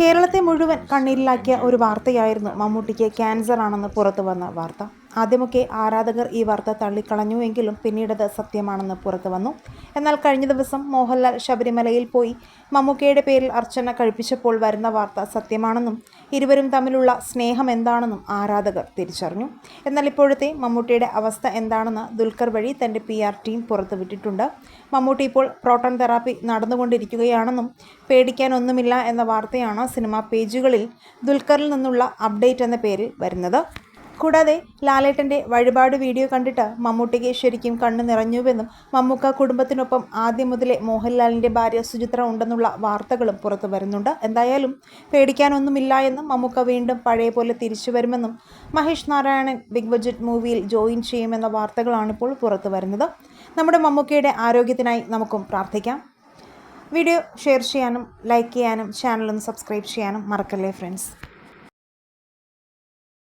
കേരളത്തെ മുഴുവൻ കണ്ണീരിലാക്കിയ ഒരു വാർത്തയായിരുന്നു. മമ്മൂട്ടിക്ക് ക്യാൻസർ ആണെന്ന് പുറത്തു വന്ന വാർത്ത. ആദ്യമൊക്കെ ആരാധകർ ഈ വാർത്ത തള്ളിക്കളഞ്ഞു തള്ളിക്കളഞ്ഞുവെങ്കിലും പിന്നീടത് സത്യമാണെന്ന് പുറത്തു വന്നു. എന്നാൽ കഴിഞ്ഞ ദിവസം മോഹൻലാൽ ശബരിമലയിൽ പോയി മമ്മൂക്കയുടെ പേരിൽ അർച്ചന കഴിപ്പിച്ചപ്പോൾ വരുന്ന വാർത്ത സത്യമാണെന്നും ഇരുവരും തമ്മിലുള്ള സ്നേഹം എന്താണെന്നും ആരാധകർ തിരിച്ചറിഞ്ഞു. എന്നാൽ ഇപ്പോഴത്തെ മമ്മൂട്ടിയുടെ അവസ്ഥ എന്താണെന്ന് ദുൽഖർ വഴി തന്റെ പി ആർ ടീം പുറത്തുവിട്ടിട്ടുണ്ട് മമ്മൂട്ടി ഇപ്പോൾ പ്രോട്ടോൺ തെറാപ്പി നടന്നുകൊണ്ടിരിക്കുകയാണെന്നും പേടിക്കാനൊന്നുമില്ല എന്ന വാർത്തയാണ് സിനിമാ പേജുകളിൽ ദുൽഖറിൽ നിന്നുള്ള അപ്ഡേറ്റ് എന്ന പേരിൽ വരുന്നത്. കൂടാതെ ലാലേട്ടന്റെ വഴിപാട് വീഡിയോ കണ്ടിട്ട് മമ്മൂട്ടിക്ക് ശരിക്കും കണ്ണു നിറഞ്ഞുവെന്നും മമ്മൂക്ക കുടുംബത്തിനൊപ്പം ആദ്യം മുതലേ മോഹൻലാലിന്റെ ഭാര്യ സുചിത്ര ഉണ്ടെന്നുള്ള വാർത്തകളും പുറത്തു വരുന്നുണ്ട്. എന്തായാലും പേടിക്കാനൊന്നുമില്ല എന്നും മമ്മൂക്ക വീണ്ടും പഴയ പോലെ തിരിച്ചു വരുമെന്നും മഹേഷ് നാരായണൻ ബിഗ് ബജറ്റ് മൂവിയിൽ ജോയിൻ ചെയ്യുമെന്ന വാർത്തകളാണിപ്പോൾ പുറത്തു വരുന്നത്. നമ്മുടെ മമ്മൂക്കയുടെ ആരോഗ്യത്തിനായി നമുക്കും പ്രാർത്ഥിക്കാം. വീഡിയോ ഷെയർ ചെയ്യാനും ലൈക്ക് ചെയ്യാനും ചാനലൊന്ന് സബ്സ്ക്രൈബ് ചെയ്യാനും മറക്കല്ലേ ഫ്രണ്ട്സ്?